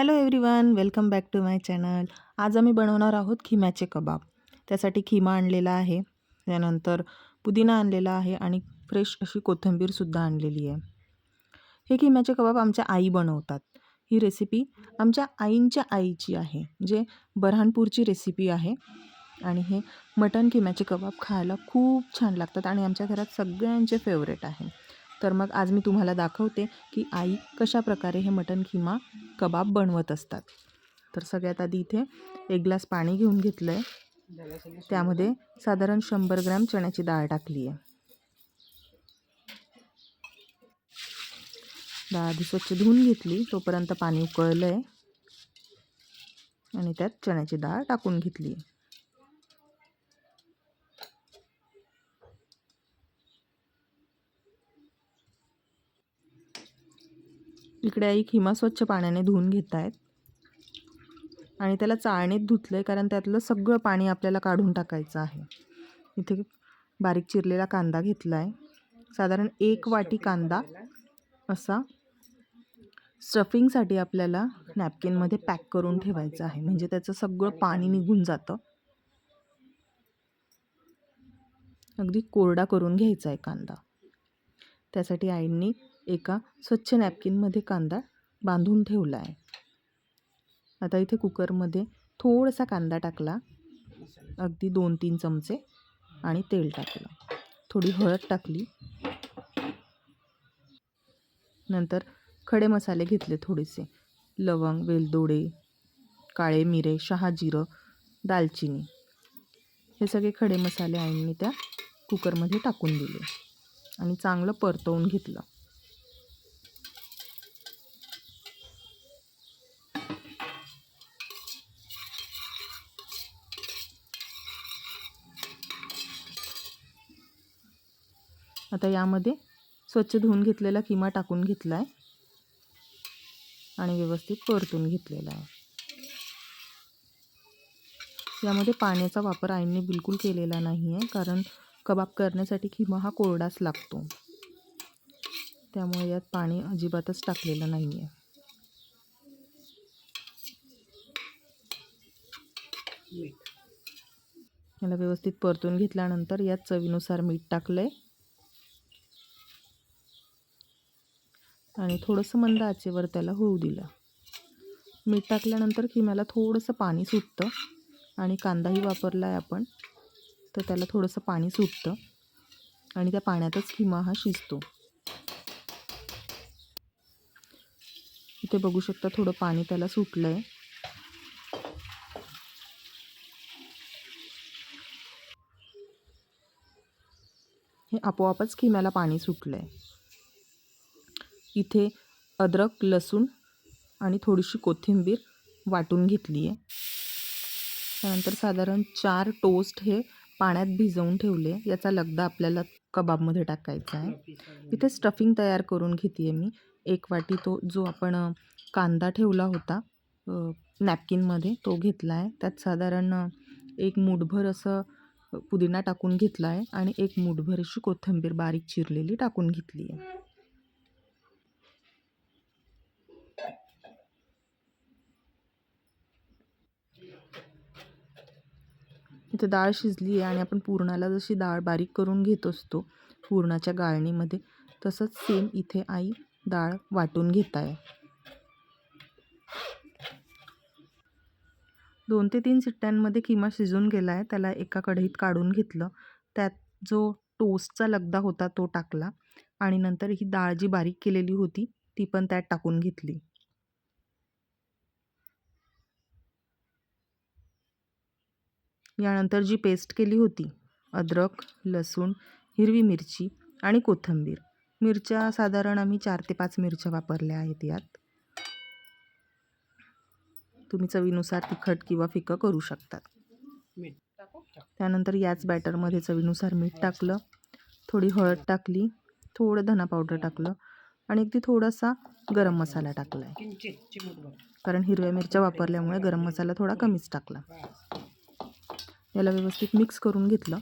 Hello everyone welcome back to my channel आज आम्ही बनवणार आहोत खिम्याचे कबाब. त्यासाठी खिमा आणलेला आहे. त्यानंतर पुदिना आणलेला आहे आणि फ्रेश अशी कोथिंबीरसुद्धा आणलेली आहे. हे खिम्याचे कबाब आमच्या आई बनवतात. ही रेसिपी आमच्या आईंच्या आईची आहे जे बऱ्हाणपूरची रेसिपी आहे. आणि हे मटण खिम्याचे कबाब खायला खूप छान लागतात आणि आमच्या घरात सगळ्यांचे फेवरेट आहे. तर मग आज मी तुम्हाला दाखवते की आई कशा प्रकारे हे मटण किमा कबाब बनवत असतात. तर सगळ्यात आधी इथे एक ग्लास पाणी घेऊन घेतलं आहे त्यामध्ये साधारण शंभर ग्रॅम चण्याची डाळ टाकली आहे. डाळ आधी स्वच्छ धुवून घेतली तोपर्यंत पाणी उकळलं आहे आणि त्यात चण्याची डाळ टाकून घेतली. आहे इकडे आई खिमा स्वच्छ पाण्याने धुवून घेत आहेत आणि त्याला चाळणीत धुतलं आहे कारण त्यातलं सगळं पाणी आपल्याला काढून टाकायचं आहे. इथे बारीक चिरलेला कांदा घेतला आहे साधारण एक वाटी कांदा असा स्टफिंगसाठी आपल्याला नॅपकिनमध्ये पॅक करून ठेवायचं आहे. म्हणजे त्याचं सगळं पाणी निघून जातं. अगदी कोरडा करून घ्यायचा आहे कांदा. त्यासाठी आईंनी एका स्वच्छ नॅपकिनमध्ये कांदा बांधून ठेवला आहे आता इथे कुकरमध्ये थोडासा कांदा टाकला. अगदी दोन तीन चमचे आणि तेल टाकलं. थोडी हळद टाकली. नंतर खडे मसाले घेतले थोडेसे. लवंग वेलदोडे काळे मिरे शहाजिरं दालचिनी. हे सगळे खडे मसाले आईंनी त्या कुकरमध्ये टाकून दिले आणि चांगलं परतवून घेतलं. आता यामध्ये स्वच्छ धुवून घेतलेला किमा टाकून घेतला आहे. आणि व्यवस्थित परतून घेतलेला आहे. यामध्ये पाण्याचा वापर आईने बिलकुल केलेला नाही आहे कारण कबाब करण्यासाठी किमा हा कोरडाच लागतो. त्यामुळे यात पाणी अजिबातच टाकलेलं नाही आहे याला व्यवस्थित परतून घेतल्यानंतर यात चवीनुसार मीठ टाकलं आहे आणि थोडंसं मंद आचेवर त्याला होऊ दिलं. मीठ टाकल्यानंतर किम्याला थोडंसं पाणी सुटतं आणि कांदाही वापरला आहे आपण तर त्याला थोडंसं पाणी सुटतं आणि त्या पाण्यातच किमा हा शिजतो. इथे बघू शकता थोडं पाणी त्याला सुटलं आहे हे आपोआपच किम्याला पाणी सुटलं आहे इथे अद्रक लसूण आणि थोडीशी कोथिंबीर वाटून घेतली आहे. त्यानंतर साधारण चार टोस्ट हे पाण्यात भिजवून ठेवले. याचा लगदा आपल्याला कबाबमध्ये टाकायचा आहे. इथे स्टफिंग तयार करून घेते आहे मी. एक वाटी तो जो आपण कांदा ठेवला होता नॅपकिनमध्ये तो घेतला आहे. त्यात साधारण एक मूठभर असं पुदिना टाकून घेतला आहे आणि एक मूठभर अशी कोथिंबीर बारीक चिरलेली टाकून घेतली आहे. इथे डाळ शिजली आहे आणि आपण पुरणाला जशी डाळ बारीक करून घेत असतो पुरणाच्या गाळणीमध्ये तसंच सेम इथे आई डाळ वाटून घेत आहे. दोन ते तीन सिट्ट्यांमध्ये किमा शिजून गेला आहे. त्याला एका कढईत काढून घेतलं. त्यात जो टोस्टचा लगदा होता तो टाकला आणि नंतर ही डाळ जी बारीक केलेली होती ती पण त्यात टाकून घेतली. यानंतर जी पेस्ट केली होती अद्रक लसूण हिरवी मिरची आणि कोथिंबीर. मिरच्या साधारण आम्ही चार ते पाच मिरच्या वापरल्या आहेत यात. तुम्ही चवीनुसार तिखट किंवा फिकं करू शकतात. त्यानंतर याच बॅटरमध्ये चवीनुसार मीठ टाकलं थोडी हळद टाकली थोडं धना पावडर टाकलं आणि अगदी थोडासा गरम मसाला टाकला आहे कारण हिरव्या मिरच्या वापरल्यामुळे गरम मसाला थोडा कमीच टाकला. याला व्यवस्थित मिक्स करून घेतलं.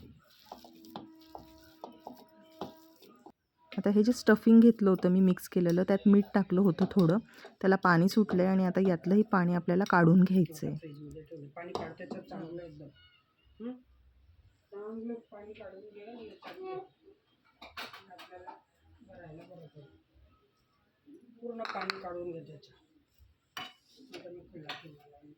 आता हे जे स्टफिंग घेतलं होतं मी मिक्स केलेलं त्यात मीठ टाकलं होतं थोडं. त्याला पाणी सुटलं आहे आणि आता यातलंही पाणी आपल्याला काढून घ्यायचं आहे फ्रीजमध्ये ठेवले पाणी काढ त्याच्यात चांगलं एकदम हं? चांगलं पाणी काढून घे आणि याच्यात घे. आणि आपल्याला भरायला बरं पडेल पूर्ण पाणी काढून घे त्याच्या आता मी खुला ठेवला आहे.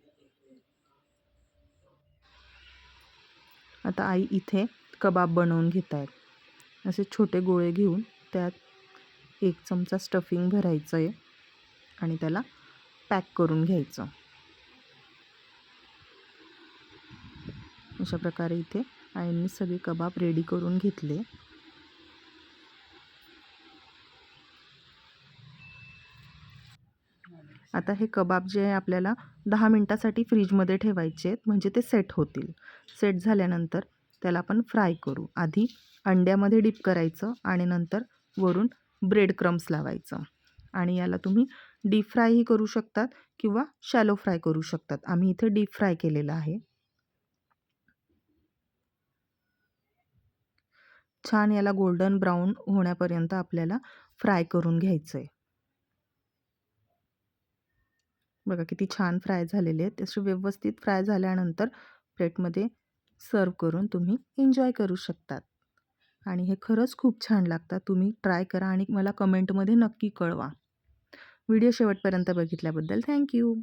आता आई इथे कबाब बनवून घेत आहेत असे छोटे गोळे घेऊन त्यात एक चमचा स्टफिंग भरायचं आहे आणि त्याला पॅक करून घ्यायचं. अशा प्रकारे इथे आईंनी सगळे कबाब रेडी करून घेतले. आता हे कबाब जे आहे आपल्याला दहा मिनटासाठी फ्रीजमध्ये ठेवायचे आहेत म्हणजे ते सेट होतील. सेट झाल्यानंतर त्याला आपण फ्राय करू. आधी अंड्यामध्ये डीप करायचं आणि नंतर वरून ब्रेड क्रम्स लावायचं. आणि याला तुम्ही डीप फ्रायही करू शकतात किंवा शॅलो फ्राय करू शकतात. आम्ही इथे डीप फ्राय केलेलं आहे. छान याला गोल्डन ब्राऊन होण्यापर्यंत आपल्याला फ्राय करून घ्यायचं आहे बघा किती छान फ्राय झालेले आहेत. असे व्यवस्थित फ्राय झाल्यानंतर प्लेटमध्ये सर्व करून तुम्ही एन्जॉय करू शकतात. आणि हे खरंच खूप छान लागतात. तुम्ही ट्राय करा आणि मला कमेंटमध्ये नक्की कळवा. व्हिडिओ शेवटपर्यंत बघितल्याबद्दल थँक्यू.